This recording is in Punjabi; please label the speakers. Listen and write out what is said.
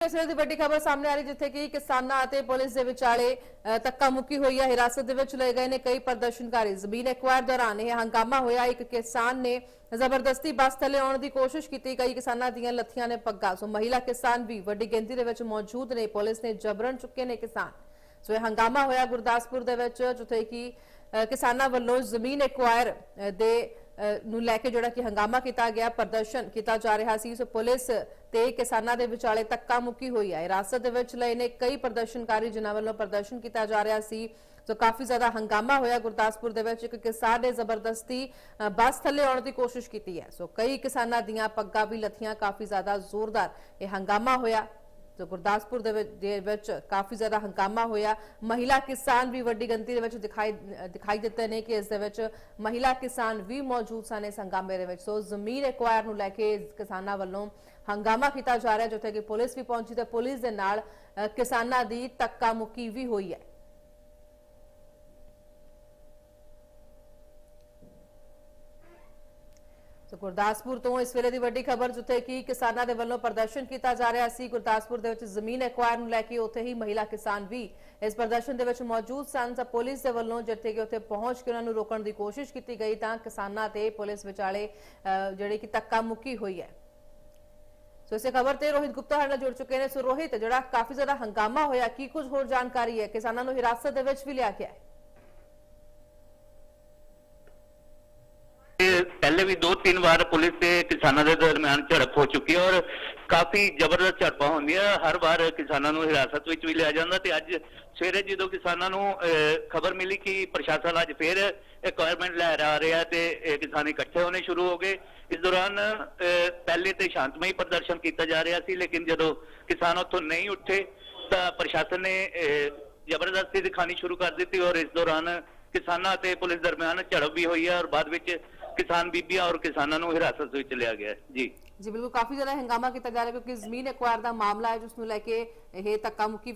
Speaker 1: ਇਸ ਵੇਲੇ ਦੀ ਵੱਡੀ ਖਬਰ ਸਾਹਮਣੇ ਆ ਰਹੀ ਜਿੱਥੇ ਕਿ ਕਿਸਾਨਾਂ ਅਤੇ ਪੁਲਿਸ ਦੇ ਵਿਚਾਲੇ ਅ, ਮੁੱਕੀ ਹੋਈ ਹੈ। ਹਿਰਾਸਤ ਦੇ ਵਿੱਚ ਲਏ ਗਏ ਨੇ ਕਈ ਪ੍ਰਦਰਸ਼ਨਕਾਰੀ। ਜ਼ਮੀਨ ਐਕਵਾਇਰ ਦੌਰਾਨ ਇਹ ਹੰਗਾਮਾ ਹੋਇਆ। ਇੱਕ ਕਿਸਾਨ ਨੇ ਜ਼ਬਰਦਸਤੀ ਬੱਸ ਥੱਲੇ ਆਉਣ ਦੀ ਕੋਸ਼ਿਸ਼ ਕੀਤੀ। ਕਈ ਕਿਸਾਨਾਂ ਦੀਆਂ ਲੱਥੀਆਂ ਨੇ ਪੱਗਾ। ਸੋ ਮਹਿਲਾ ਕਿਸਾਨ ਵੀ ਵੱਡੀ ਗਿਣਤੀ ਦੇ ਵਿੱਚ ਮੌਜੂਦ ਨੇ। ਪੁਲਿਸ ਨੇ ਜਬਰਨ ਚੁੱਕੇ ਨੇ ਕਿਸਾਨ। ਸੋ ਇਹ ਹੰਗਾਮਾ ਹੋਇਆ ਗੁਰਦਾਸਪੁਰ ਦੇ ਵਿੱਚ ਜਿੱਥੇ ਕਿ ਕਿਸਾਨਾਂ ਵੱਲੋਂ ਜ਼ਮੀਨ ਐਕਵਾਇਰ ਦੇ ਨੂੰ ਲੈ ਕੇ ਜਿਹੜਾ ਕਿ ਹੰਗਾਮਾ ਕੀਤਾ ਗਿਆ, ਪ੍ਰਦਰਸ਼ਨ ਕੀਤਾ ਜਾ ਰਿਹਾ ਸੀ ਸੋ ਪੁਲਿਸ ਤੇ ਕਿਸਾਨਾਂ ਦੇ ਵਿਚਾਲੇ ਧੱਕਾ ਮੁੱਕੀ ਹੋਈ ਹੈ। ਹਿਰਾਸਤ ਦੇ ਵਿੱਚ ਲਏ ਨੇ ਕਈ ਪ੍ਰਦਰਸ਼ਨਕਾਰੀ, ਜਿਨ੍ਹਾਂ ਵੱਲੋਂ ਪ੍ਰਦਰਸ਼ਨ ਕੀਤਾ ਜਾ ਰਿਹਾ ਸੀ। ਸੋ ਕਾਫੀ ਜ਼ਿਆਦਾ ਹੰਗਾਮਾ ਹੋਇਆ। ਗੁਰਦਾਸਪੁਰ ਦੇ ਵਿੱਚ ਇੱਕ ਕਿਸਾਨ ਨੇ ਜ਼ਬਰਦਸਤੀ ਬੱਸ ਥੱਲੇ ਆਉਣ ਦੀ ਕੋਸ਼ਿਸ਼ ਕੀਤੀ ਹੈ। ਸੋ ਕਈ ਕਿਸਾਨਾਂ ਦੀਆਂ ਪੱਗਾਂ ਵੀ ਲੱਥੀਆਂ, ਕਾਫੀ ਜ਼ਿਆਦਾ ਜ਼ੋਰਦਾਰ ਇਹ ਹੰਗਾਮਾ ਹੋਇਆ। ਸੋ ਗੁਰਦਾਸਪੁਰ ਦੇ ਵਿੱਚ ਕਾਫੀ ਜ਼ਿਆਦਾ ਹੰਗਾਮਾ ਹੋਇਆ। ਮਹਿਲਾ ਕਿਸਾਨ ਵੀ ਵੱਡੀ ਗਿਣਤੀ ਦੇ ਵਿੱਚ ਦਿਖਾਈ ਦਿਖਾਈ ਦਿੱਤੇ ਨੇ ਕਿ ਇਸ ਦੇ ਵਿੱਚ ਮਹਿਲਾ ਕਿਸਾਨ ਵੀ ਮੌਜੂਦ ਸਨ ਇਸ ਹੰਗਾਮੇ ਦੇ ਵਿੱਚ। ਸੋ ਜ਼ਮੀਨ ਐਕਵਾਇਰ ਨੂੰ ਲੈ ਕੇ ਕਿਸਾਨਾਂ ਵੱਲੋਂ ਹੰਗਾਮਾ ਕੀਤਾ ਜਾ ਰਿਹਾ, ਜਿੱਥੇ ਕਿ ਪੁਲਿਸ ਵੀ ਪਹੁੰਚੀ ਤੇ ਪੁਲਿਸ ਦੇ ਨਾਲ ਕਿਸਾਨਾਂ ਦੀ ਧੱਕਾ ਮੁੱਕੀ ਵੀ ਹੋਈ ਹੈ। ਸੋ ਗੁਰਦਾਸਪੁਰ ਤੋਂ ਇਸ ਵੇਲੇ ਦੀ ਵੱਡੀ ਖਬਰ ਜਿੱਥੇ ਕਿ ਕਿਸਾਨਾਂ ਦੇ ਵੱਲੋਂ ਪ੍ਰਦਰਸ਼ਨ ਕੀਤਾ ਜਾ ਰਿਹਾ ਸੀ। ਗੁਰਦਾਸਪੁਰ ਦੇ ਵਿੱਚ ਜ਼ਮੀਨ ਐਕਵਾਇਰ ਨੂੰ ਲੈ ਕੇ ਉੱਥੇ ਹੀ ਮਹਿਲਾ ਕਿਸਾਨ ਵੀ ਇਸ ਪ੍ਰਦਰਸ਼ਨ ਦੇ ਵਿੱਚ ਮੌਜੂਦ ਸਨ। ਤਾਂ ਪੁਲਿਸ ਦੇ ਵੱਲੋਂ ਜਿੱਥੇ ਕਿ ਉੱਥੇ ਪਹੁੰਚ ਕੇ ਉਹਨਾਂ ਨੂੰ ਰੋਕਣ ਦੀ ਕੋਸ਼ਿਸ਼ ਕੀਤੀ ਗਈ ਤਾਂ ਕਿਸਾਨਾਂ ਤੇ ਪੁਲਿਸ ਵਿਚਾਲੇ ਅਹ, ਜਿਹੜੀ ਕਿ ਧੱਕਾ ਮੁੱਕੀ ਹੋਈ ਹੈ। ਸੋ ਇਸੇ ਖਬਰ ਤੇ ਰੋਹਿਤ ਗੁਪਤਾ ਸਾਡੇ ਨਾਲ ਜੁੜ ਚੁੱਕੇ ਨੇ। ਸੋ ਰੋਹਿਤ ਜਿਹੜਾ ਕਾਫੀ ਜ਼ਿਆਦਾ ਹੰਗਾਮਾ ਹੋਇਆ ਕੀ ਕੁਝ ਹੋਰ ਜਾਣਕਾਰੀ ਹੈ? ਕਿਸਾਨਾਂ ਨੂੰ ਹਿਰਾਸਤ ਦੇ ਵਿੱਚ ਵੀ ਲਿਆ ਗਿਆ ਹੈ।
Speaker 2: ਇਹ ਪਹਿਲੇ ਵੀ ਦੋ ਤਿੰਨ ਵਾਰ ਪੁਲਿਸ ਤੇ ਕਿਸਾਨਾਂ ਦੇ ਦਰਮਿਆਨ ਝੜਪ ਹੋ ਚੁੱਕੀ ਹੈ ਔਰ ਕਾਫੀ ਜ਼ਬਰਦਸਤ ਝੜਪਾਂ ਹੁੰਦੀਆਂ। ਹਰ ਵਾਰ ਕਿਸਾਨਾਂ ਨੂੰ ਹਿਰਾਸਤ ਵਿੱਚ ਵੀ ਲਿਆ ਜਾਂਦਾ ਤੇ ਅੱਜ ਸਵੇਰੇ ਜਦੋਂ ਕਿਸਾਨਾਂ ਨੂੰ ਖਬਰ ਮਿਲੀ ਕਿ ਪ੍ਰਸ਼ਾਸਨ ਅੱਜ ਫੇਰ ਰਿਕੁਆਇਰਮੈਂਟ ਲੈ ਰਿਹਾ ਤੇ ਕਿਸਾਨ ਇਕੱਠੇ ਹੋਣੇ ਸ਼ੁਰੂ ਹੋ ਗਏ। ਇਸ ਦੌਰਾਨ ਅਹ, ਪਹਿਲੇ ਤੇ ਸ਼ਾਂਤਮਈ ਪ੍ਰਦਰਸ਼ਨ ਕੀਤਾ ਜਾ ਰਿਹਾ ਸੀ ਲੇਕਿਨ ਜਦੋਂ ਕਿਸਾਨ ਉੱਥੋਂ ਨਹੀਂ ਉੱਠੇ ਤਾਂ ਪ੍ਰਸ਼ਾਸਨ ਨੇ ਅਹ, ਜ਼ਬਰਦਸਤੀ ਦਿਖਾਣੀ ਸ਼ੁਰੂ ਕਰ ਦਿੱਤੀ ਔਰ ਇਸ ਦੌਰਾਨ ਕਿਸਾਨਾਂ ਤੇ ਪੁਲਿਸ ਦਰਮਿਆਨ ਝੜਪ ਵੀ ਹੋਈ ਹੈ ਔਰ ਬਾਅਦ ਵਿੱਚ ਕਿਸਾਨ ਬੀਬੀਆਂ ਔਰ ਕਿਸਾਨਾਂ ਨੂੰ ਹਿਰਾਸਤ ਵਿੱਚ ਲਿਆ ਗਿਆ ਜੀ।
Speaker 1: ਜੀ, ਬਿਲਕੁਲ ਕਾਫੀ ਜ਼ਿਆਦਾ ਹੰਗਾਮਾ ਕੀਤਾ ਜਾ ਰਿਹਾ ਕਿਉਂਕਿ ਜ਼ਮੀਨ ਐਕਵਾਇਰ ਦਾ ਮਾਮਲਾ ਹੈ, ਜਿਸ ਨੂੰ ਲੈ ਕੇ ਇਹ ਧੱਕਾ ਮੁੱਕੀ